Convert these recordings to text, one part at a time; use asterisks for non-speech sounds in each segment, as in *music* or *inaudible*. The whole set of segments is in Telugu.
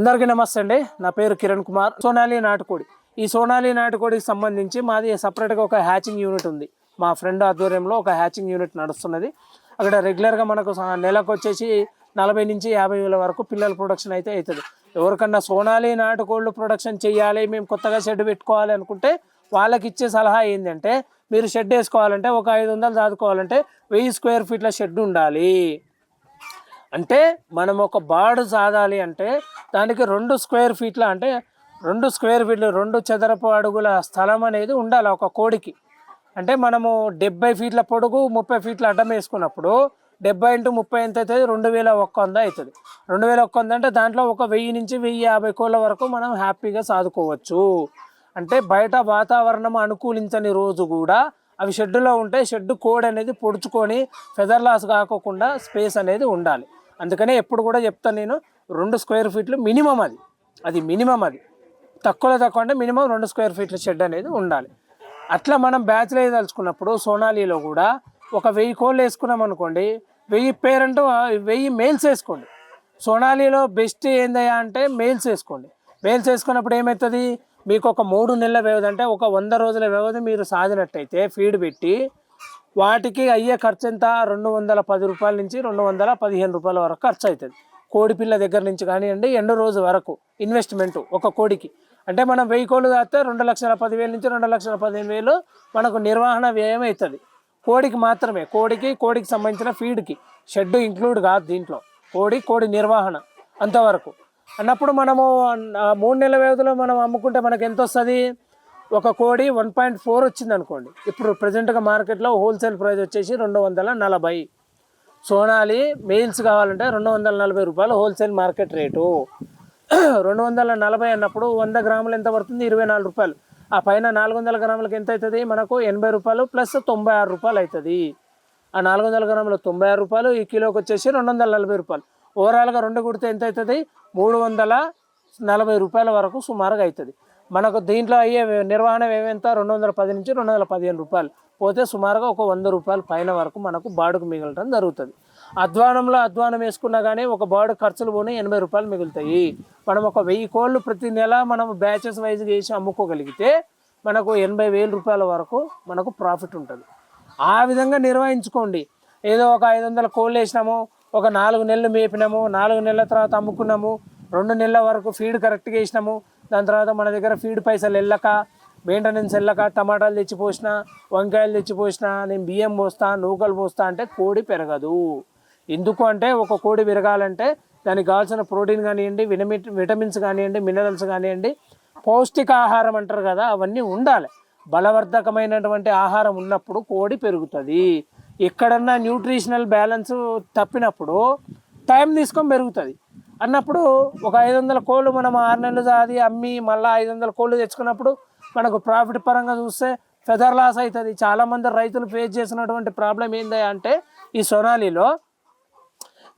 అందరికీ నమస్తే అండి. నా పేరు కిరణ్ కుమార్. సోనాలి నాటుకోడి. ఈ సోనాలి నాటుకోడికి సంబంధించి మాది సపరేట్గా ఒక హ్యాచింగ్ యూనిట్ ఉంది. మా ఫ్రెండ్ ఆధ్వర్యంలో ఒక హ్యాచింగ్ యూనిట్ నడుస్తున్నది. అక్కడ రెగ్యులర్గా మనకు నెలకు వచ్చేసి నలభై నుంచి యాభై వేల వరకు పిల్లల ప్రొడక్షన్ అయితే అవుతుంది. ఎవరికన్నా సోనాలి నాటుకోళ్ళు ప్రొడక్షన్ చేయాలి మేము కొత్తగా షెడ్ పెట్టుకోవాలి అనుకుంటే వాళ్ళకి ఇచ్చే సలహా ఏంటంటే మీరు షెడ్ వేసుకోవాలంటే ఒక ఐదు వందలు దాదుకోవాలంటే వెయ్యి స్క్వేర్ ఫీట్ల షెడ్ ఉండాలి. అంటే మనం ఒక బాడు సాధాలి అంటే దానికి రెండు స్క్వేర్ ఫీట్ల అంటే రెండు స్క్వేర్ ఫీట్లు రెండు చదరపు అడుగుల స్థలం అనేది ఉండాలి ఒక కోడికి. అంటే మనము డెబ్బై ఫీట్ల పొడుగు ముప్పై ఫీట్ల అడ్డం వేసుకున్నప్పుడు డెబ్బై ఇంటూ ముప్పై ఎంత అవుతుంది? రెండు వేల ఒక్క వంద అవుతుంది. రెండు వేల ఒక్క వంద అంటే దాంట్లో ఒక వెయ్యి నుంచి వెయ్యి యాభై కోళ్ళ వరకు మనం హ్యాపీగా సాదుకోవచ్చు. అంటే బయట వాతావరణం అనుకూలించని రోజు కూడా అవి షెడ్డులో ఉంటే షెడ్ కోడ్ అనేది పొడుచుకొని ఫెదర్ లాస్ కాకోకుండా స్పేస్ అనేది ఉండాలి. అందుకనే ఎప్పుడు కూడా చెప్తాను నేను రెండు స్క్వేర్ ఫీట్లు మినిమం అది. అది మినిమం అది. తక్కువలో తక్కువ అంటే మినిమం రెండు స్క్వేర్ ఫీట్ల షెడ్ అనేది ఉండాలి. అట్లా మనం బ్యాచ్లో తలుచుకున్నప్పుడు సోనాలీలో కూడా ఒక వెయ్యి కోళ్ళు వేసుకున్నాం అనుకోండి వెయ్యి పేరెంట్ వెయ్యి మెయిల్స్ వేసుకోండి. సోనాలీలో బెస్ట్ ఏందయ్యా అంటే మెయిల్స్ వేసుకోండి. మెయిల్స్ వేసుకున్నప్పుడు ఏమవుతుంది? మీకు ఒక మూడు నెలల వ్యవధి అంటే ఒక వంద రోజుల వ్యవధి మీరు సాధినట్టయితే ఫీడ్ పెట్టి వాటికి అయ్యే ఖర్చు ఎంత రెండు వందల పది రూపాయల నుంచి రెండు వందల పదిహేను రూపాయల వరకు ఖర్చు అవుతుంది కోడి పిల్ల దగ్గర నుంచి కానివ్వండి ఎండు రోజు వరకు ఇన్వెస్ట్మెంట్ ఒక కోడికి. అంటే మనం వెయ్యి కోళ్ళు దాస్తే రెండు లక్షల పదివేల నుంచి రెండు లక్షల పదిహేను వేలు మనకు నిర్వహణ వ్యయం అవుతుంది కోడికి మాత్రమే కోడికి కోడికి సంబంధించిన ఫీడ్కి షెడ్ ఇంక్లూడ్ కాదు దీంట్లో. కోడి కోడి నిర్వహణ అంతవరకు. అన్నప్పుడు మనము మూడు నెలల వ్యవధిలో మనం అమ్ముకుంటే మనకు ఎంత వస్తుంది? ఒక కోడి వన్ పాయింట్ ఫోర్ వచ్చింది అనుకోండి. ఇప్పుడు ప్రజెంట్గా మార్కెట్లో హోల్సేల్ ప్రైస్ వచ్చేసి రెండు వందల నలభై. సోనాలి మెయిల్స్ కావాలంటే రెండు వందల నలభై రూపాయలు హోల్సేల్ మార్కెట్ రేటు రెండు వందల నలభై అన్నప్పుడు వంద గ్రాములు ఎంత పడుతుంది? ఇరవై నాలుగు రూపాయలు. ఆ పైన నాలుగు వందల గ్రాములకి ఎంత అవుతుంది? మనకు ఎనభై రూపాయలు ప్లస్ తొంభై ఆరు రూపాయలు అవుతుంది. ఆ నాలుగు వందల గ్రాములు తొంభై ఆరు రూపాయలు ఈ కిలోకి వచ్చేసి రెండు వందల నలభై రూపాయలు. ఓవరాల్గా రెండు కుడితే ఎంత అవుతుంది? మూడు వందల నలభై రూపాయల వరకు సుమారుగా అవుతుంది. మనకు దీంట్లో అయ్యే నిర్వహణ వ్యయం రెండు వందల పది నుంచి రెండు వందల పదిహేను రూపాయలు. పోతే సుమారుగా ఒక వంద రూపాయల పైన వరకు మనకు బాడుకు మిగలటం జరుగుతుంది. అధ్వానంలో అధ్వానం వేసుకున్నా కానీ ఒక బాడు ఖర్చులు పోనీ ఎనభై రూపాయలు మిగులుతాయి. మనం ఒక వెయ్యి కోళ్ళు ప్రతి నెల మనం బ్యాచెస్ వైజ్ చేసి అమ్ముకోగలిగితే మనకు ఎనభై వేల రూపాయల వరకు మనకు ప్రాఫిట్ ఉంటుంది. ఆ విధంగా నిర్వహించుకోండి. ఏదో ఒక ఐదు వందల కోళ్ళు వేసినాము ఒక నాలుగు నెలలు మేపినాము నాలుగు నెలల తర్వాత అమ్ముకున్నాము రెండు నెలల వరకు ఫీడ్ కరెక్ట్గా వేసినాము దాని తర్వాత మన దగ్గర ఫీడ్ పైసలు వెళ్ళక మెయింటెనెన్స్ వెళ్ళక టమాటాలు తెచ్చిపోసిన వంకాయలు తెచ్చిపోసిన నేను బియ్యం పోస్తా నూకలు పోస్తా అంటే కోడి పెరగదు. ఎందుకు అంటే ఒక కోడి పెరగాలంటే దానికి కావాల్సిన ప్రోటీన్ కానివ్వండి విటమి విటమిన్స్ కానివ్వండి మినరల్స్ కానివ్వండి పౌష్టికాహారం అంటారు కదా అవన్నీ ఉండాలి. బలవర్ధకమైనటువంటి ఆహారం ఉన్నప్పుడు కోడి పెరుగుతుంది. ఎక్కడన్నా న్యూట్రిషనల్ బ్యాలెన్స్ తప్పినప్పుడు టైం తీసుకొని పెరుగుతుంది. అన్నప్పుడు ఒక ఐదు వందల కోళ్ళు మనం ఆరు నెలలు అది అమ్మి మళ్ళీ ఐదు వందల కోళ్ళు తెచ్చుకున్నప్పుడు మనకు ప్రాఫిట్ పరంగా చూస్తే ఫెదర్ లాస్ అవుతుంది చాలామంది రైతులు ఫేస్ చేసినటువంటి ప్రాబ్లం ఏంది అంటే ఈ సొనాలిలో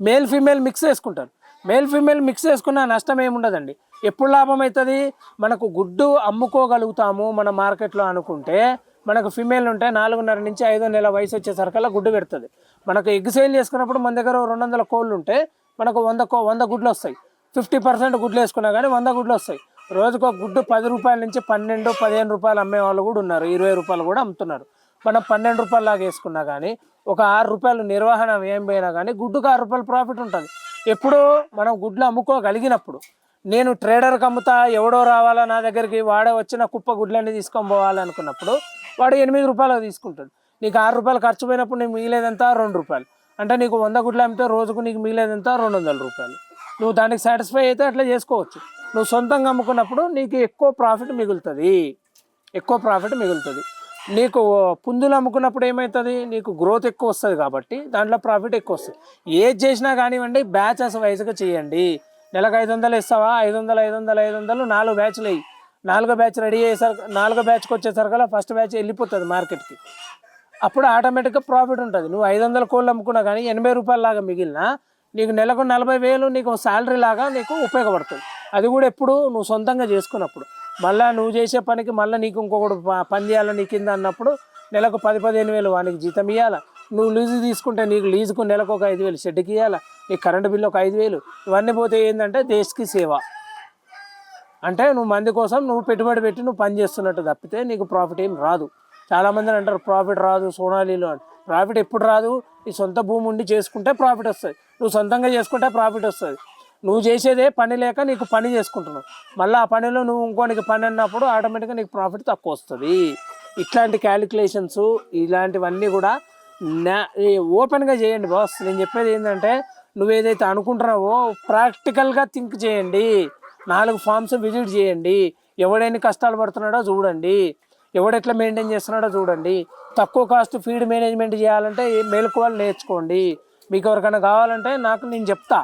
మేల్ ఫీమేల్ మిక్స్ చేసుకుంటారు. మేల్ ఫీమేల్ మిక్స్ చేసుకున్న నష్టం ఏముండదండి? ఎప్పుడు లాభం అవుతుంది మనకు గుడ్డు అమ్ముకోగలుగుతాము మన మార్కెట్లో అనుకుంటే మనకు ఫీమేల్ ఉంటే నాలుగున్నర నుంచి ఐదో నెల వయసు వచ్చేసరికల్లా గుడ్డు పెడుతుంది. మనకు ఎగ్ సేల్ చేసుకున్నప్పుడు మన దగ్గర రెండు వందల కోళ్ళు ఉంటే మనకు వంద కో వంద గుడ్లు వస్తాయి. ఫిఫ్టీ పర్సెంట్ గుడ్లు వేసుకున్నా కానీ వంద గుడ్లు వస్తాయి. రోజుకు ఒక గుడ్డు పది రూపాయల నుంచి పన్నెండు పదిహేను రూపాయలు అమ్మే వాళ్ళు కూడా ఉన్నారు. ఇరవై రూపాయలు కూడా అమ్ముతున్నారు. మనం పన్నెండు రూపాయలు లాగా వేసుకున్నా కానీ ఒక ఆరు రూపాయలు నిర్వహణ ఏం పోయినా కానీ గుడ్డుకు ఆరు రూపాయలు ప్రాఫిట్ ఉంటుంది. ఎప్పుడు మనం గుడ్లు అమ్ముకోగలిగినప్పుడు నేను ట్రేడర్కి అమ్ముతా ఎవడో రావాలా నా దగ్గరికి వాడే వచ్చిన కుప్ప గుడ్లన్నీ తీసుకొని పోవాలనుకున్నప్పుడు వాడు ఎనిమిది రూపాయలు తీసుకుంటాడు. నీకు ఆరు రూపాయలు ఖర్చు పోయినప్పుడు నీకు మిగిలేదంతా రెండు రూపాయలు. అంటే నీకు వంద గుడ్లు అమ్మితే రోజుకు నీకు మిగిలేదంతా రెండు వందల రూపాయలు. నువ్వు దానికి సాటిస్ఫై అయితే అట్లా చేసుకోవచ్చు. నువ్వు సొంతంగా అమ్ముకున్నప్పుడు నీకు ఎక్కువ ప్రాఫిట్ మిగులుతుంది. ఎక్కువ ప్రాఫిట్ మిగులుతుంది. నీకు పుందులు అమ్ముకున్నప్పుడు ఏమవుతుంది నీకు గ్రోత్ ఎక్కువ వస్తుంది కాబట్టి దాంట్లో ప్రాఫిట్ ఎక్కువ వస్తుంది. ఏది చేసినా కానివ్వండి బ్యాచెస్ వైజ్గా చేయండి. నెలకు ఐదు వందలు ఇస్తావా? ఐదు వందలు ఐదు వందలు ఐదు వందలు నాలుగు బ్యాచ్లు అయ్యి నాలుగో బ్యాచ్ రెడీ అయ్యేసరికి నాలుగో బ్యాచ్కి వచ్చేసరికల్లా ఫస్ట్ బ్యాచ్ వెళ్ళిపోతుంది మార్కెట్కి అప్పుడు ఆటోమేటిక్గా ప్రాఫిట్ ఉంటుంది. నువ్వు ఐదు వందల కోళ్ళు అమ్ముకున్నా కానీ ఎనభై రూపాయల లాగా మిగిలిన నీకు నెలకు నలభై వేలు నీకు శాలరీ లాగా నీకు ఉపయోగపడుతుంది. అది కూడా ఎప్పుడు నువ్వు సొంతంగా చేసుకున్నప్పుడు. మళ్ళీ నువ్వు చేసే పనికి మళ్ళీ నీకు ఇంకొకటి పని చేయాలి నీ కింద అన్నప్పుడు నెలకు పది పదిహేను వేలు వానికి జీతం ఇవ్వాలా నువ్వు లీజు తీసుకుంటే నీకు లీజుకు నెలకు ఒక ఐదు వేలు షెడ్కి ఇవ్వాలా నీకు కరెంటు బిల్లు ఒక ఐదు వేలు. ఇవన్నీ పోతే ఏంటంటే దేశకి సేవ. అంటే నువ్వు మంది కోసం నువ్వు పెట్టుబడి పెట్టి నువ్వు పని చేస్తున్నట్టు తప్పితే నీకు ప్రాఫిట్ ఏం రాదు. చాలామంది అంటారు ప్రాఫిట్ రాదు సోనాలీలో అని. ప్రాఫిట్ ఎప్పుడు రాదు? ఈ సొంత భూమి ఉండి చేసుకుంటే ప్రాఫిట్ వస్తుంది. నువ్వు సొంతంగా చేసుకుంటే ప్రాఫిట్ వస్తుంది. నువ్వు చేసేదే పని లేక నీకు పని చేసుకుంటున్నావు. మళ్ళీ ఆ పనిలో నువ్వు ఇంకోనికి పని అన్నప్పుడు ఆటోమేటిక్గా నీకు ప్రాఫిట్ తక్కువ వస్తుంది. ఇట్లాంటి క్యాలిక్యులేషన్స్ ఇలాంటివన్నీ కూడా నా ఓపెన్గా చేయండి బాస్ నేను చెప్పేది ఏంటంటే నువ్వు ఏదైతే అనుకుంటున్నావో ప్రాక్టికల్గా థింక్ చేయండి. నాలుగు ఫామ్స్ విజిట్ చేయండి. ఎవడైనా కష్టాలు పడుతున్నాడో చూడండి. ఎవడెట్లా మెయింటైన్ చేస్తున్నాడో చూడండి. తక్కువ కాస్ట్ ఫీడ్ మేనేజ్మెంట్ చేయాలంటే మెలకువలు నేర్చుకోండి. మీకు ఎవరికైనా కావాలంటే నాకు నేను చెప్తా.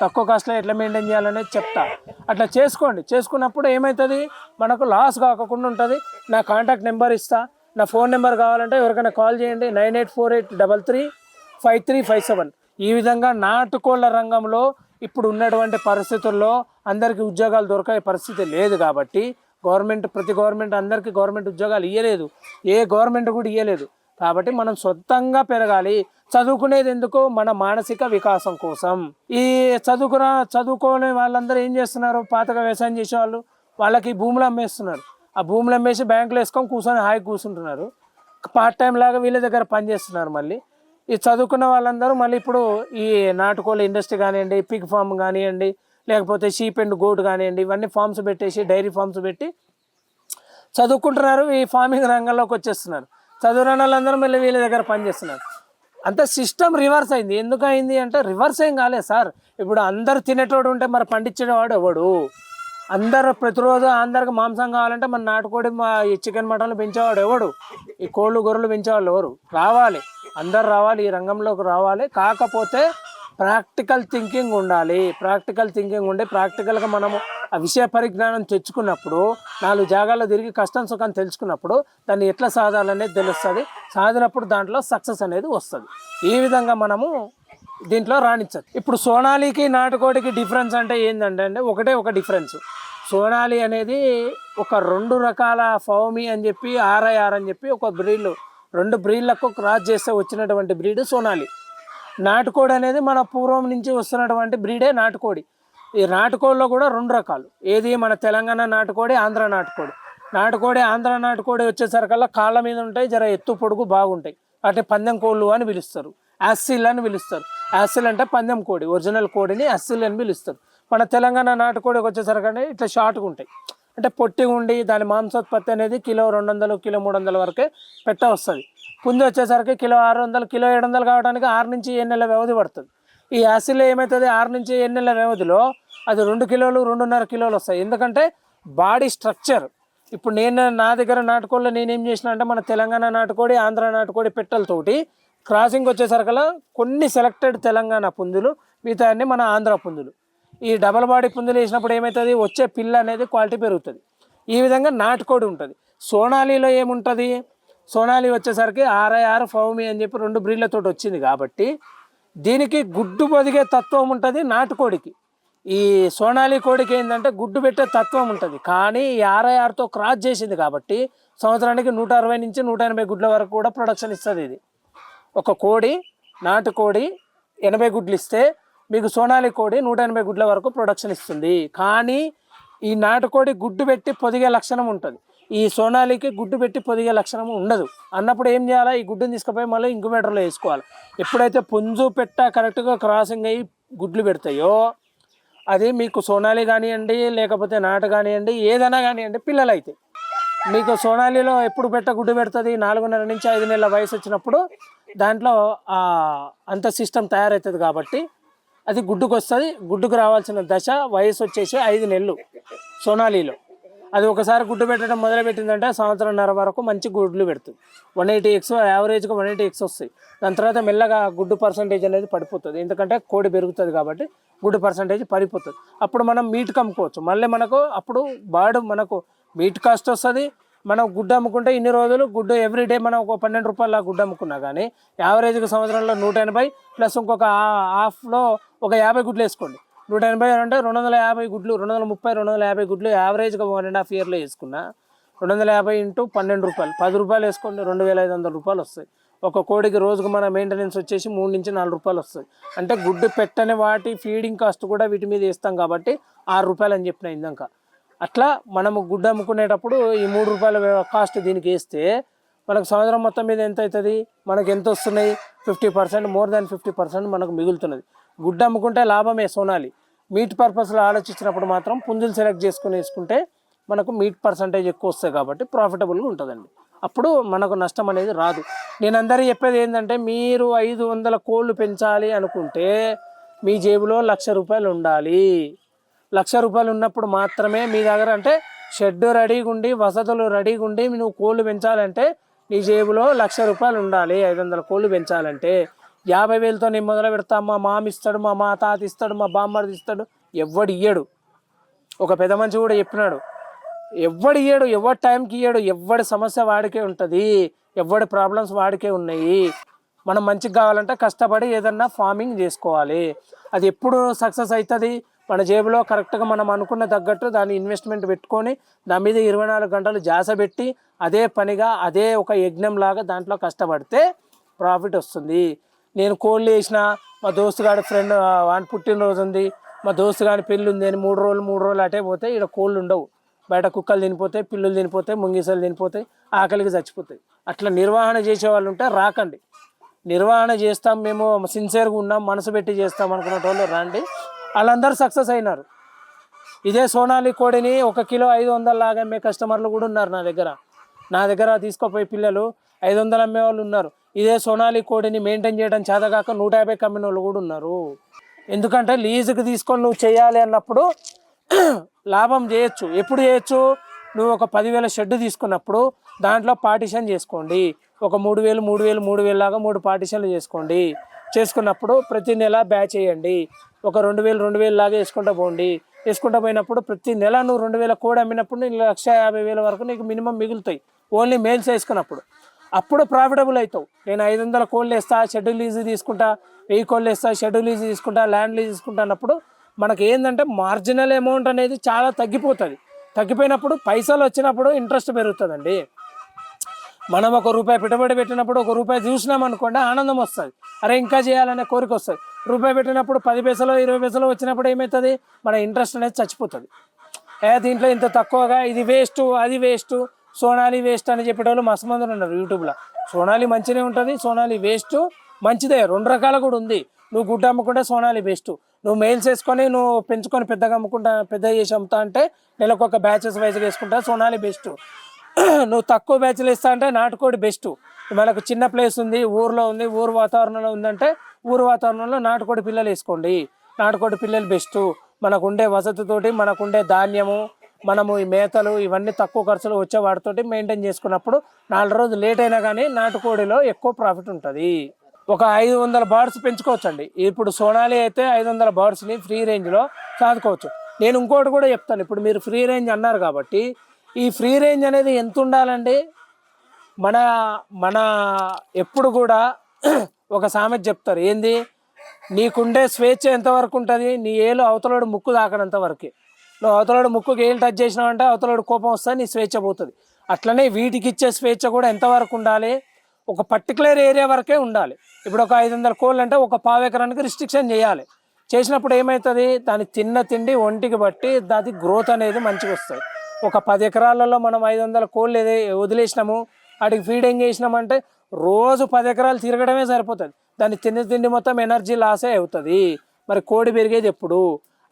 తక్కువ కాస్ట్లో ఎట్లా మెయింటైన్ చేయాలనేది చెప్తా. అట్లా చేసుకోండి. చేసుకున్నప్పుడు ఏమవుతుంది మనకు లాస్ కాకుండా ఉంటుంది. నా కాంటాక్ట్ నెంబర్ ఇస్తా. నా ఫోన్ నెంబర్ కావాలంటే ఎవరికైనా కాల్ చేయండి. Nine eight four eight double three five three five seven. ఈ విధంగా నాటుకోళ్ళ రంగంలో ఇప్పుడు ఉన్నటువంటి పరిస్థితుల్లో అందరికీ ఉద్యోగాలు దొరకే పరిస్థితి లేదు కాబట్టి గవర్నమెంట్ ప్రతి గవర్నమెంట్ అందరికీ గవర్నమెంట్ ఉద్యోగాలు ఇవ్వలేదు ఏ గవర్నమెంట్ కూడా ఇవ్వలేదు కాబట్టి మనం సొంతంగా పెరగాలి. చదువుకునేది ఎందుకు? మన మానసిక వికాసం కోసం. ఈ చదువుకున్న చదువుకోని వాళ్ళందరూ ఏం చేస్తున్నారు? పాతగా వ్యవసాయం చేసేవాళ్ళు వాళ్ళకి భూములు అమ్మేస్తున్నారు. ఆ భూములు అమ్మేసి బ్యాంకులో వేసుకొని కూర్చొని హాయి కూర్చుంటున్నారు. పార్ట్ టైం లాగా వీళ్ళ దగ్గర పనిచేస్తున్నారు మళ్ళీ. ఈ చదువుకున్న వాళ్ళందరూ మళ్ళీ ఇప్పుడు ఈ నాటుకోళ్ళ ఇండస్ట్రీ కానివ్వండి పిగ్ ఫామ్ కానివ్వండి లేకపోతే షీప్ అండ్ గోట్ కానివ్వండి ఇవన్నీ ఫార్మ్స్ పెట్టేసి డైరీ ఫార్మ్స్ పెట్టి చదువుకుంటున్నారు. ఈ ఫార్మింగ్ రంగంలోకి వచ్చేస్తున్నారు. చదువురాని వాళ్ళందరూ మళ్ళీ వీళ్ళ దగ్గర పనిచేస్తున్నారు అంత సిస్టమ్ రివర్స్ అయింది. ఎందుకు అయింది అంటే రివర్స్ ఏం కాలేదు సార్. ఇప్పుడు అందరు తినేటోడు ఉంటే మరి పండించేవాడు ఎవడు? అందరు ప్రతిరోజు అందరికి మాంసం కావాలంటే మన నాటుకోడి మా ఈ చికెన్ మటన్లు పెంచేవాడు ఎవడు? ఈ కోళ్ళు గొర్రెలు పెంచేవాళ్ళు ఎవరు? రావాలి. అందరు రావాలి. ఈ రంగంలోకి రావాలి. కాకపోతే ప్రాక్టికల్ థింకింగ్ ఉండాలి. ప్రాక్టికల్ థింకింగ్ ఉండే ప్రాక్టికల్గా మనము ఆ విషయ పరిజ్ఞానం తెచ్చుకున్నప్పుడు నాలుగు జాగాల్లో తిరిగి కష్టం సుఖం తెలుసుకున్నప్పుడు దాన్ని ఎట్లా సాధాలనేది తెలుస్తుంది. సాధినప్పుడు దాంట్లో సక్సెస్ అనేది వస్తుంది. ఈ విధంగా మనము దీంట్లో రాణించదు ఇప్పుడు సోనాలికి నాటుకోడికి డిఫరెన్స్ అంటే ఏంటంటే ఒకటే ఒక డిఫరెన్స్. సోనాలి అనేది ఒక రెండు రకాల ఫౌమి అని చెప్పి ఆర్ఐఆర్ అని చెప్పి ఒక బ్రీడ్లు రెండు బ్రీడ్లకు క్రాస్ చేస్తే వచ్చినటువంటి బ్రీడ్ సోనాలి. నాటుకోడి అనేది మన పూర్వం నుంచి వస్తున్నటువంటి బ్రీడే నాటుకోడి. ఈ నాటుకోడిలో కూడా రెండు రకాలు. ఏది మన తెలంగాణ నాటుకోడి ఆంధ్ర నాటుకోడి. నాటుకోడి ఆంధ్ర నాటుకోడి వచ్చేసరికల్లా కాళ్ళ మీద ఉంటాయి జర ఎత్తు పొడుగు బాగుంటాయి. అంటే పందెం కోళ్ళు అని పిలుస్తారు. యాసిల్ అని పిలుస్తారు. యాసిల్ అంటే పందెం కోడి ఒరిజినల్ కోడిని యాసిల్ అని పిలుస్తారు. మన తెలంగాణ నాటుకోడికి వచ్చేసరికి ఇట్లా షార్ట్గా ఉంటాయి. అంటే పొట్టిగా ఉండి దాని మాంసోత్పత్తి అనేది కిలో రెండు వందలు కిలో మూడు వందల వరకే పెట్ట వస్తుంది. పుంజి వచ్చేసరికి కిలో ఆరు వందలు కిలో ఏడు వందలు కావడానికి ఆరు నుంచి ఏడు నెలల వ్యవధి పడుతుంది. ఈ యాసిడ్లో ఏమవుతుంది ఆరు నుంచి ఏడు నెలల వ్యవధిలో అది రెండు కిలోలు రెండున్నర కిలోలు వస్తాయి. ఎందుకంటే బాడీ స్ట్రక్చర్. ఇప్పుడు నేను నా దగ్గర నాటుకోళ్ళు నేనేం చేసిన అంటే మన తెలంగాణ నాటుకోడి ఆంధ్ర నాటుకోడి పెట్టెలతోటి క్రాసింగ్ వచ్చేసరికల్లా కొన్ని సెలెక్టెడ్ తెలంగాణ పుంజులు మిగతా అన్ని మన ఆంధ్ర పుంజులు ఈ డబల్ బాడీ పుంజులు వేసినప్పుడు ఏమవుతుంది వచ్చే పిల్ల అనేది క్వాలిటీ పెరుగుతుంది. ఈ విధంగా నాటుకోడి ఉంటుంది. సోనాలిలో ఏముంటుంది? సోనాలి వచ్చేసరికి ఆర్ఐఆర్ ఫౌమి అని చెప్పి రెండు బ్రీడ్లతో వచ్చింది కాబట్టి దీనికి గుడ్డు పొదిగే తత్వం ఉంటుంది నాటుకోడికి ఈ సోనాలి కోడికి ఏంటంటే గుడ్డు పెట్టే తత్వం ఉంటుంది. కానీ ఈ ఆర్ఐఆర్తో క్రాస్ చేసింది కాబట్టి సంవత్సరానికి నూట అరవై నుంచి నూట ఎనభై గుడ్ల వరకు కూడా ప్రొడక్షన్ ఇస్తుంది ఇది. ఒక కోడి నాటుకోడి ఎనభై గుడ్లు ఇస్తే మీకు సోనాలి కోడి నూట ఎనభై గుడ్ల వరకు ప్రొడక్షన్ ఇస్తుంది. కానీ ఈ నాటుకోడి గుడ్డు పెట్టి పొదిగే లక్షణం ఉంటుంది. ఈ సోనాలికి గుడ్డు పెట్టి పొదిగే లక్షణం ఉండదు. అన్నప్పుడు ఏం చేయాలి? ఈ గుడ్డుని తీసుకుపోయి మళ్ళీ ఇంక్యుబేటర్లో వేసుకోవాలి. ఎప్పుడైతే పుంజు పెట్ట కరెక్ట్గా క్రాసింగ్ అయ్యి గుడ్లు పెడతాయో అది మీకు సోనాలి కానివ్వండి లేకపోతే నాటు కానివ్వండి ఏదైనా కానివ్వండి పిల్లలు అయితే మీకు సోనాలిలో ఎప్పుడు పెట్ట గుడ్డు పెడుతుంది? నాలుగున్నర నుంచి ఐదు నెలల వయసు వచ్చినప్పుడు దాంట్లో అంత సిస్టమ్ తయారవుతుంది కాబట్టి అది గుడ్డుకు వస్తుంది గుడ్డుకు రావాల్సిన దశ వయసు వచ్చేసి ఐదు నెలలు సోనాలిలో. అది ఒకసారి గుడ్డు పెట్టడం మొదలు పెట్టిందంటే సంవత్సరంన్నర వరకు మంచి గుడ్లు పెడుతుంది. వన్ ఎయిటీ ఎక్స్ యావరేజ్గా వన్ ఎయిటీ ఎక్స్ వస్తాయి. దాని తర్వాత మెల్లగా గుడ్డు పర్సంటేజ్ అనేది పడిపోతుంది. ఎందుకంటే కోడి పెరుగుతుంది కాబట్టి గుడ్డు పర్సంటేజ్ పడిపోతుంది. అప్పుడు మనం మీట్ కమ్ముకోవచ్చు. మళ్ళీ మనకు అప్పుడు బాడు మనకు మీట్ కాస్ట్ వస్తుంది. మనం గుడ్డు అమ్ముకుంటే ఇన్ని రోజులు గుడ్డు ఎవ్రీడే మనం ఒక పన్నెండు రూపాయల గుడ్డు అమ్ముకున్నా కానీ యావరేజ్గా సంవత్సరంలో నూట ఎనభై ప్లస్ ఇంకొక హాఫ్లో ఒక యాభై గుడ్లు వేసుకోండి. నూట ఎనభై అంటే రెండు వందల యాభై గుడ్లు రెండు వందల ముప్పై రెండు వందల యాభై గుడ్లు యావరేజ్గా వన్ అండ్ హాఫ్ ఇయర్లో వేసుకున్నా రెండు వందల యాభై ఇంటూ పన్నెండు రూపాయలు. పది రూపాయలు వేసుకోండి రెండు వేల ఐదు వందల రూపాయలు వస్తాయి. ఒక కోడికి రోజుకు మన మెయింటెనెన్స్ వచ్చేసి మూడు నుంచి నాలుగు రూపాయలు వస్తుంది అంటే గుడ్డు పెట్టని వాటి ఫీడింగ్ కాస్ట్ కూడా వీటి మీద వేస్తాం కాబట్టి ఆరు రూపాయలు అని చెప్పిన ఇందాక. అట్లా మనము గుడ్డ అమ్ముకునేటప్పుడు ఈ మూడు రూపాయల కాస్ట్ దీనికి వేస్తే మనకు సంవత్సరం మొత్తం మీద ఎంత అవుతుంది? మనకు ఎంత వస్తున్నాయి? Fifty percent more than fifty percent మనకు మిగులుతున్నది. గుడ్డ అమ్ముకుంటే లాభమే సోనాలి. మీట్ పర్పస్లో ఆలోచించినప్పుడు మాత్రం పుంజులు సెలెక్ట్ చేసుకుని వేసుకుంటే మనకు మీట్ పర్సంటేజ్ ఎక్కువ వస్తాయి కాబట్టి ప్రాఫిటబుల్గా ఉంటుందండి. అప్పుడు మనకు నష్టం అనేది రాదు. నేను అందరూ చెప్పేది ఏంటంటే మీరు ఐదు వందల కోళ్ళు పెంచాలి అనుకుంటే మీ జేబులో లక్ష రూపాయలు ఉండాలి. లక్ష రూపాయలు ఉన్నప్పుడు మాత్రమే మీ దగ్గర అంటే షెడ్ రెడీగా ఉండి వసతులు రెడీగా ఉండి నువ్వు కోళ్ళు పెంచాలంటే నీ జేబులో లక్ష రూపాయలు ఉండాలి. ఐదు వందల కోళ్ళు పెంచాలంటే యాభై వేలతో నేను మొదలు పెడతా మా మామ ఇస్తాడు మా మా తాత ఇస్తాడు మా బామ్మడిది ఇస్తాడు ఎవడు ఇయ్యడు. ఒక పెద్ద మనిషి కూడా చెప్పినాడు ఎవడు ఇయ్యడు ఎవరి టైంకి ఇయ్యడు ఎవడి సమస్య వాడికే ఉంటుంది ఎవడి ప్రాబ్లమ్స్ వాడికే ఉన్నాయి. మనం మంచిగా కావాలంటే కష్టపడి ఏదన్నా ఫార్మింగ్ చేసుకోవాలి. అది ఎప్పుడు సక్సెస్ అవుతుంది మన జేబులో కరెక్ట్గా మనం అనుకున్న తగ్గట్టు దాని ఇన్వెస్ట్మెంట్ పెట్టుకొని దాని మీద ఇరవై నాలుగు గంటలు జాస పెట్టి అదే పనిగా అదే ఒక యజ్ఞంలాగా దాంట్లో కష్టపడితే ప్రాఫిట్ వస్తుంది. నేను కోళ్ళు వేసిన మా దోస్తు గారి ఫ్రెండ్ వాని పుట్టినరోజు ఉంది మా దోస్తు గారి పెళ్ళి ఉంది అని మూడు రోజులు మూడు రోజులు అటే పోతే ఇక్కడ కోళ్ళు ఉండవు. బయట కుక్కలు తినిపోతాయి పిల్లులు తినిపోతాయి ముంగిసలు తినిపోతాయి ఆకలికి చచ్చిపోతాయి. అట్లా నిర్వహణ చేసే వాళ్ళు ఉంటే రాకండి. నిర్వహణ చేస్తాం మేము సిన్సియర్గా ఉన్నాం మనసు పెట్టి చేస్తాం అనుకున్న వాళ్ళు రండి. వాళ్ళందరూ సక్సెస్ అయినారు. ఇదే సోనాలి కోడిని ఒక కిలో ఐదు వందలు లాగా మే కస్టమర్లు కూడా ఉన్నారు నా దగ్గర. నా దగ్గర తీసుకోపోయి పిల్లలు ఐదు వందలు అమ్మేవాళ్ళు ఉన్నారు. ఇదే సోనాలి కోడిని మెయింటైన్ చేయడం చేతగాక నూట యాభై కమ్మిన వాళ్ళు కూడా ఉన్నారు. ఎందుకంటే లీజుకి తీసుకొని నువ్వు చేయాలి అన్నప్పుడు *clears throat* లాభం చేయొచ్చు. ఎప్పుడు చేయొచ్చు? నువ్వు ఒక పదివేల షెడ్ తీసుకున్నప్పుడు దాంట్లో పార్టిషన్ చేసుకోండి. ఒక మూడు వేలు మూడు వేలు మూడు వేలు లాగా మూడు పార్టిషన్లు చేసుకోండి. చేసుకున్నప్పుడు ప్రతి నెల బ్యాచ్ వేయండి ఒక రెండు వేలు రెండు వేలు లాగా వేసుకుంటూ పోండి. వేసుకుంటూ పోయినప్పుడు ప్రతి నెల నువ్వు రెండు వేల కోడి అమ్మినప్పుడు నీకు లక్ష యాభై వేల వరకు నీకు మినిమం మిగులుతాయి. ఓన్లీ మేల్స్ వేసుకున్నప్పుడు. అప్పుడు ప్రాఫిటబుల్ అవుతావు. నేను ఐదు వందల కోళ్ళు వేస్తా షెడ్యూల్ లీజ్ తీసుకుంటా వెయ్యి కోళ్ళు వేస్తా షెడ్యూల్ లీజ్ తీసుకుంటా ల్యాండ్ లీజ్ తీసుకుంటా అన్నప్పుడు మనకి ఏంటంటే మార్జినల్ అమౌంట్ అనేది చాలా తగ్గిపోతుంది. తగ్గిపోయినప్పుడు పైసలు వచ్చినప్పుడు ఇంట్రెస్ట్ పెరుగుతుందండి. మనం ఒక రూపాయి పెట్టుబడి పెట్టినప్పుడు ఒక రూపాయి చూసినాం అనుకోండి ఆనందం వస్తుంది. అరే ఇంకా చేయాలనే కోరిక వస్తుంది. రూపాయి పెట్టినప్పుడు పది పైసలు ఇరవై పైసలు వచ్చినప్పుడు ఏమవుతుంది మన ఇంట్రెస్ట్ అనేది చచ్చిపోతుంది. ఏ దీంట్లో ఇంత తక్కువగా ఇది వేస్ట్ అది వేస్ట్ సోనాలి వేస్ట్ అని చెప్పేటోళ్ళు మస్తు మంది ఉన్నారు యూట్యూబ్లో. సోనాలి మంచిగా ఉంటుంది సోనాలి వేస్ట్ మంచిదే. రెండు రకాలు కూడా ఉంది. నువ్వు గుడ్డ అమ్ముకుంటే సోనాలి బెస్ట్ నువ్వు మెయిల్స్ వేసుకొని నువ్వు పెంచుకొని పెద్దగా అమ్ముకుంటా పెద్ద చేసి అమ్ముతా అంటే నెలకు ఒక బ్యాచెస్ వైజ్గా వేసుకుంటా సోనాలి బెస్ట్ *clears throat* నువ్వు తక్కువ బ్యాచ్లు ఇస్తా అంటే నాటుకోడి బెస్ట్ మనకు చిన్న ప్లేస్ ఉంది ఊర్లో ఉంది ఊరు వాతావరణంలో ఉందంటే ఊరు వాతావరణంలో నాటుకోడి పిల్లలు వేసుకోండి. నాటుకోడి పిల్లలు బెస్ట్ మనకు ఉండే వసతితోటి మనకు ఉండే ధాన్యము మనము ఈ మేతలు ఇవన్నీ తక్కువ ఖర్చులు వచ్చే వాటితోటి మెయింటైన్ చేసుకున్నప్పుడు నాలుగు రోజులు లేట్ అయినా కానీ నాటుకోడిలో ఎక్కువ ప్రాఫిట్ ఉంటుంది. ఒక ఐదు వందల బర్డ్స్ పెంచుకోవచ్చండి. ఇప్పుడు సోనాలి అయితే ఐదు వందల బర్డ్స్ని ఫ్రీ రేంజ్లో సాదుకోవచ్చు. నేను ఇంకోటి కూడా చెప్తాను. ఇప్పుడు మీరు ఫ్రీ రేంజ్ అన్నారు కాబట్టి ఈ ఫ్రీ రేంజ్ అనేది ఎంత ఉండాలండి? మన మన ఎప్పుడు కూడా ఒక సామెత చెప్తారు. ఏంది? నీకుండే స్వేచ్ఛ ఎంతవరకు ఉంటుంది? నీ ఏలు అవతలోడు ముక్కు తాకనంత వరకే. నువ్వు అవతలడు ముక్కుకి ఏం టచ్ చేసినావంటే అవతలడు కోపం వస్తే నీ స్వేచ్ఛ పోతుంది. అట్లనే వీటికి ఇచ్చే స్వేచ్ఛ కూడా ఎంతవరకు ఉండాలి? ఒక పర్టికులర్ ఏరియా వరకే ఉండాలి. ఇప్పుడు ఒక ఐదు వందల కోళ్ళు అంటే ఒక పావు ఎకరానికి రిస్ట్రిక్షన్ చేయాలి. చేసినప్పుడు ఏమవుతుంది దాని తిన్న తిండి ఒంటికి బట్టి దాని గ్రోత్ అనేది మంచిగా వస్తుంది. ఒక పది ఎకరాలలో మనం ఐదు వందల కోళ్ళు ఏదో వదిలేసినాము వాటికి ఫీడింగ్ చేసినామంటే రోజు పది ఎకరాలు తిరగడమే సరిపోతుంది. దాన్ని తిన్న తిండి మొత్తం ఎనర్జీ లాసే అవుతుంది. మరి కోడి పెరిగేది ఎప్పుడు?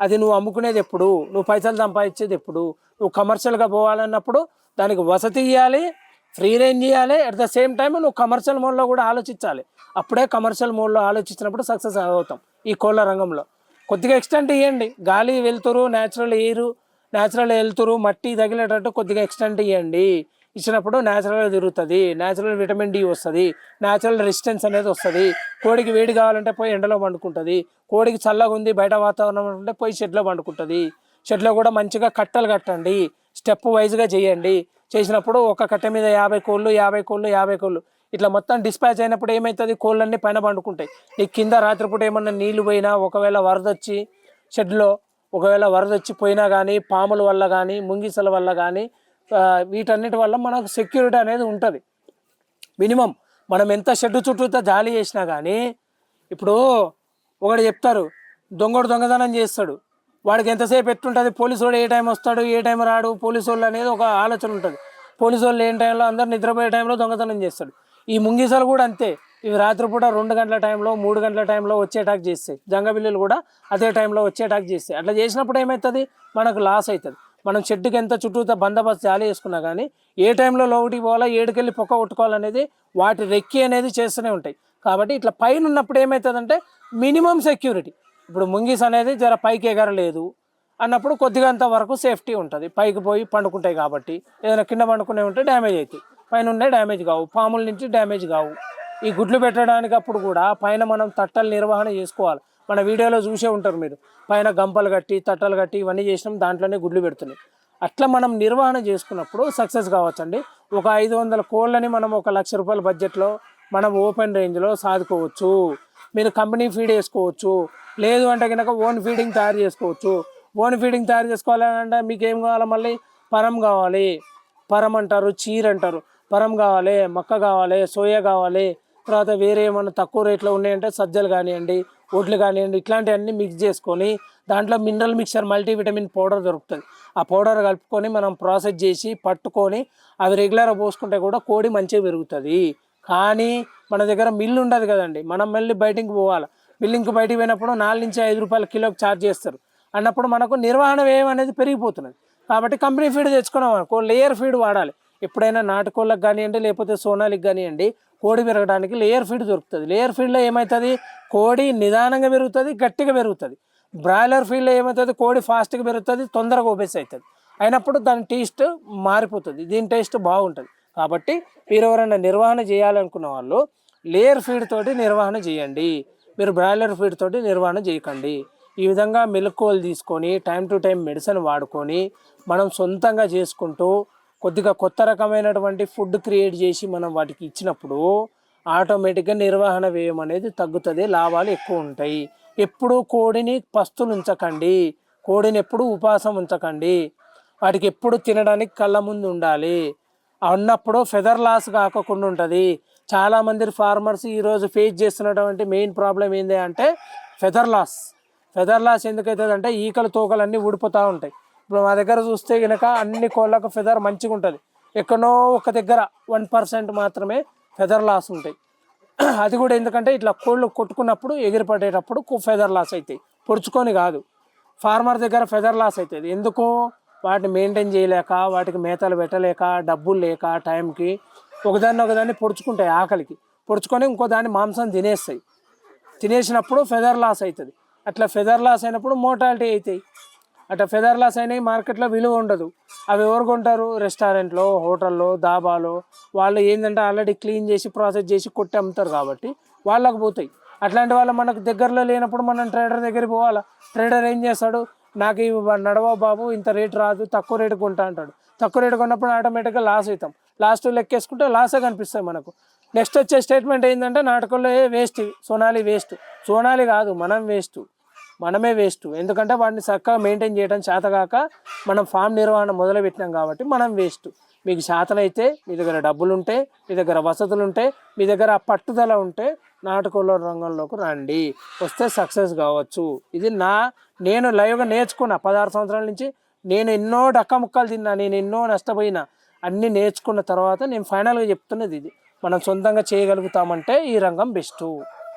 అది నువ్వు అమ్ముకునేది ఎప్పుడు? నువ్వు పైసలు సంపాదించేది ఎప్పుడు? నువ్వు కమర్షియల్గా పోవాలన్నప్పుడు దానికి వసతి ఇవ్వాలి ఫ్రీ రేంజ్ చేయాలి అట్ ద సేమ్ టైం నువ్వు కమర్షియల్ మోడ్లో కూడా ఆలోచించాలి. అప్పుడే కమర్షియల్ మోడ్లో ఆలోచించినప్పుడు సక్సెస్ అవుతాం ఈ కోళ్ళ రంగంలో. కొద్దిగా ఎక్స్టెంట్ ఇవ్వండి గాలి వెళ్తురు న్యాచురల్ ఎయిర్ న్యాచురల్ వెళ్తురు మట్టి తగిలేటట్టు కొద్దిగా ఎక్స్టెంట్ ఇవ్వండి ఇచ్చినప్పుడు న్యాచురల్గా తిరుగుతుంది న్యాచురల్ విటమిన్ డి వస్తుంది న్యాచురల్ రెసిస్టెన్స్ అనేది వస్తుంది. కోడికి వేడి కావాలంటే పోయి ఎండలో పండుకుంటుంది కోడికి చల్లగా ఉంది బయట వాతావరణం ఉంటే పోయి షెడ్లో పండుకుంటుంది. షెడ్లో కూడా మంచిగా కట్టలు కట్టండి స్టెప్ వైజ్గా చేయండి. చేసినప్పుడు ఒక కట్ట మీద యాభై కోళ్ళు యాభై కోళ్ళు యాభై కోళ్ళు. ఇట్లా మొత్తం డిస్పాచ్ అయినప్పుడు ఏమవుతుంది కోళ్ళన్నీ పైన పండుకుంటాయి. నీకు కింద రాత్రిపూట ఏమన్నా నీళ్ళు పోయినా ఒకవేళ వరద వచ్చి షెడ్లో ఒకవేళ వరద వచ్చి పోయినా కానీ పాముల వల్ల కానీ ముంగిసల వల్ల కానీ వీటన్నిటి వల్ల మనకు సెక్యూరిటీ అనేది ఉంటుంది. మినిమం మనం ఎంత షెడ్ చుట్టూతో జాలి చేసినా కానీ ఇప్పుడు ఒకడు చెప్తారు దొంగడు దొంగతనం చేస్తాడు. వాడికి ఎంతసేపు ఎట్టుంటుంది పోలీసు వాడు ఏ టైం వస్తాడు? ఏ టైం రాడు? పోలీసు వాళ్ళు అనేది ఒక ఆలోచన ఉంటుంది. పోలీసు వాళ్ళు ఏ టైంలో అందరు నిద్రపోయే టైంలో దొంగతనం చేస్తాడు. ఈ ముంగీసాలు కూడా అంతే. ఇవి రాత్రిపూట రెండు గంటల టైంలో మూడు గంటల టైంలో వచ్చే అటాక్ చేస్తాయి. జంగబిల్లులు కూడా అదే టైంలో వచ్చే అటాక్ చేస్తాయి. అట్లా చేసినప్పుడు ఏమవుతుంది మనకు లాస్ అవుతుంది. మనం చెట్టుకి ఎంత చుట్టూతో బందోబస్తు జాలి వేసుకున్నా కానీ ఏ టైంలో లోపలికి పోవాలా ఏడుకెళ్ళి పొక్క కొట్టుకోవాలనేది వాటి రెక్కి అనేది చేస్తూనే ఉంటాయి. కాబట్టి ఇట్లా పైన ఉన్నప్పుడు ఏమవుతుందంటే మినిమం సెక్యూరిటీ. ఇప్పుడు ముంగీస్ అనేది జర పైకి ఎగరలేదు అన్నప్పుడు కొద్దిగా వరకు సేఫ్టీ ఉంటుంది. పైకి పోయి పండుకుంటాయి కాబట్టి. ఏదైనా కింద పండుకునే ఉంటే డ్యామేజ్ అవుతాయి పైన ఉండే డ్యామేజ్ కావు. పాముల నుంచి డ్యామేజ్ కావు. ఈ గుడ్లు పెట్టడానికి అప్పుడు కూడా పైన మనం తట్టలు నిర్వహణ చేసుకోవాలి. మన వీడియోలో చూసే ఉంటారు మీరు. పైన గంపలు కట్టి తట్టలు కట్టి ఇవన్నీ చేసినాం దాంట్లోనే గుడ్లు పెడుతున్నాయి అట్లా మనం నిర్వహణ చేసుకున్నప్పుడు సక్సెస్ కావచ్చండి. ఒక ఐదు వందల కోళ్ళని మనం ఒక లక్ష రూపాయల బడ్జెట్లో మనం ఓపెన్ రేంజ్లో సాదుకోవచ్చు. మీరు కంపెనీ ఫీడ్ వేసుకోవచ్చు లేదు అంటే కనుక ఓన్ ఫీడింగ్ తయారు చేసుకోవచ్చు. ఓన్ ఫీడింగ్ తయారు చేసుకోవాలంటే మీకు ఏం కావాలి మళ్ళీ? పరం కావాలి. పరం అంటారు చీర అంటారు. పరం కావాలి మక్క కావాలి సోయా కావాలి. తర్వాత వేరే ఏమైనా తక్కువ రేట్లో ఉన్నాయంటే సజ్జలు కానివ్వండి ఒడ్లు కానివ్వండి ఇట్లాంటివన్నీ మిక్స్ చేసుకొని దాంట్లో మినరల్ మిక్చర్ మల్టీవిటమిన్ పౌడర్ దొరుకుతుంది. ఆ పౌడర్ కలుపుకొని మనం ప్రాసెస్ చేసి పట్టుకొని అవి రెగ్యులర్గా పోసుకుంటే కూడా కోడి మంచిగా పెరుగుతుంది. కానీ మన దగ్గర మిల్లు ఉండదు కదండి మనం మళ్ళీ బయటికి పోవాలి. మిల్లింగ్కి బయటికి పోయినప్పుడు నాలుగు నుంచి ఐదు రూపాయల కిలోకి ఛార్జ్ చేస్తారు. అన్నప్పుడు మనకు నిర్వహణ వ్యయం అనేది పెరిగిపోతున్నది. కాబట్టి కంపెనీ ఫీడ్ తెచ్చుకున్నాం అనుకో లేయర్ ఫీడ్ వాడాలి. ఎప్పుడైనా నాటుకోళ్ళకి కానివ్వండి లేకపోతే సోనాలికి కానివ్వండి కోడి పెరగడానికి లేయర్ ఫీడ్ దొరుకుతుంది. లేయర్ ఫీడ్లో ఏమవుతుంది కోడి నిదానంగా పెరుగుతుంది గట్టిగా పెరుగుతుంది. బ్రాయిలర్ ఫీల్డ్లో ఏమవుతుంది కోడి ఫాస్ట్గా పెరుగుతుంది తొందరగా ఓబేస్ అవుతుంది అయినప్పుడు దాని టేస్ట్ మారిపోతుంది. దీని టేస్ట్ బాగుంటుంది. కాబట్టి మీరు ఎవరైనా నిర్వహణ చేయాలనుకున్న వాళ్ళు లేయర్ ఫీడ్ తోటి నిర్వహణ చేయండి. మీరు బ్రాయిలర్ ఫీడ్ తోటి నిర్వహణ చేయకండి. ఈ విధంగా మెలకువలు తీసుకొని టైం టు టైం మెడిసిన్ వాడుకొని మనం సొంతంగా చేసుకుంటూ కొద్దిగా కొత్త రకమైనటువంటి ఫుడ్ క్రియేట్ చేసి మనం వాటికి ఇచ్చినప్పుడు ఆటోమేటిక్గా నిర్వహణ వ్యయం అనేది తగ్గుతుంది లాభాలు ఎక్కువ ఉంటాయి. ఎప్పుడూ కోడిని పస్తులు ఉంచకండి కోడిని ఎప్పుడు ఉపాసం ఉంచకండి. వాటికి ఎప్పుడు తినడానికి కళ్ళ ముందు ఉండాలి. అన్నప్పుడు ఫెదర్ లాస్ కాకుండా ఉంటుంది. చాలామంది ఫార్మర్స్ ఈరోజు ఫేస్ చేస్తున్నటువంటి మెయిన్ ప్రాబ్లం ఏంటి అంటే ఫెదర్ లాస్. ఫెదర్ లాస్ ఎందుకు అంటే ఈకలు తోకలు ఊడిపోతూ ఉంటాయి. ఇప్పుడు మా దగ్గర చూస్తే కనుక అన్ని కోళ్ళకు ఫెదర్ మంచిగా ఉంటుంది ఎక్కడో ఒక దగ్గర వన్ పర్సెంట్ మాత్రమే ఫెదర్ లాస్ ఉంటాయి. *clears throat* అది కూడా ఎందుకంటే ఇట్లా కోళ్ళు కొట్టుకున్నప్పుడు ఎగిరిపడేటప్పుడు ఫెదర్ లాస్ అవుతాయి పొడుచుకొని కాదు. ఫార్మర్ దగ్గర ఫెదర్ లాస్ అవుతుంది ఎందుకు వాటిని మెయింటైన్ చేయలేక వాటికి మేతలు పెట్టలేక డబ్బులు లేక టైంకి ఒకదాన్ని ఒకదాన్ని పొడుచుకుంటాయి ఆకలికి. పొడుచుకొని ఇంకో దాన్ని మాంసం తినేస్తాయి. తినేసినప్పుడు ఫెదర్ లాస్ అవుతుంది అట్లా ఫెదర్ లాస్ అయినప్పుడు మోటాలిటీ అవుతాయి అట్లా ఫెదర్ లాస్ అయినాయి మార్కెట్లో విలువ ఉండదు. అవి ఎవరు కొంటారు? రెస్టారెంట్లో హోటల్లో దాబాలో వాళ్ళు ఏంటంటే ఆల్రెడీ క్లీన్ చేసి ప్రాసెస్ చేసి కొట్టి అమ్ముతారు కాబట్టి వాళ్ళకు పోతాయి. అట్లాంటి వాళ్ళు మనకు దగ్గరలో లేనప్పుడు మనం ట్రేడర్ దగ్గరికి పోవాలా? ట్రేడర్ ఏం చేస్తాడు? నాకు ఇవి నడవ బాబు ఇంత రేటు రాదు తక్కువ రేటు కొంటా అంటాడు. తక్కువ రేటు కొన్నప్పుడు ఆటోమేటిక్గా లాస్ అవుతాం. లాస్ట్ లెక్కేసుకుంటే లాసే కనిపిస్తాయి మనకు. నెక్స్ట్ వచ్చే స్టేట్మెంట్ ఏంటంటే నాటకంలో వేస్ట్ సోనాలి వేస్ట్ సోనాలి కాదు మనం వేస్ట్ మనమే వేస్ట్. ఎందుకంటే వాటిని చక్కగా మెయింటైన్ చేయడం చేతగాక మనం ఫామ్ నిర్వహణ మొదలుపెట్టినాం కాబట్టి మనం వేస్ట్. మీకు శాతనైతే మీ దగ్గర డబ్బులు ఉంటే మీ దగ్గర వసతులు ఉంటే మీ దగ్గర పట్టుదల ఉంటే నాటకంలో రంగంలోకి రండి. వస్తే సక్సెస్ కావచ్చు. ఇది నా నేను లైవ్గా నేర్చుకున్న పదహారు సంవత్సరాల నుంచి నేను ఎన్నో డక్క ముక్కలు తిన్నా నేను ఎన్నో నష్టపోయినా అన్నీ నేర్చుకున్న తర్వాత నేను ఫైనల్గా చెప్తున్నది ఇది. మనం సొంతంగా చేయగలుగుతామంటే ఈ రంగం బెస్ట్.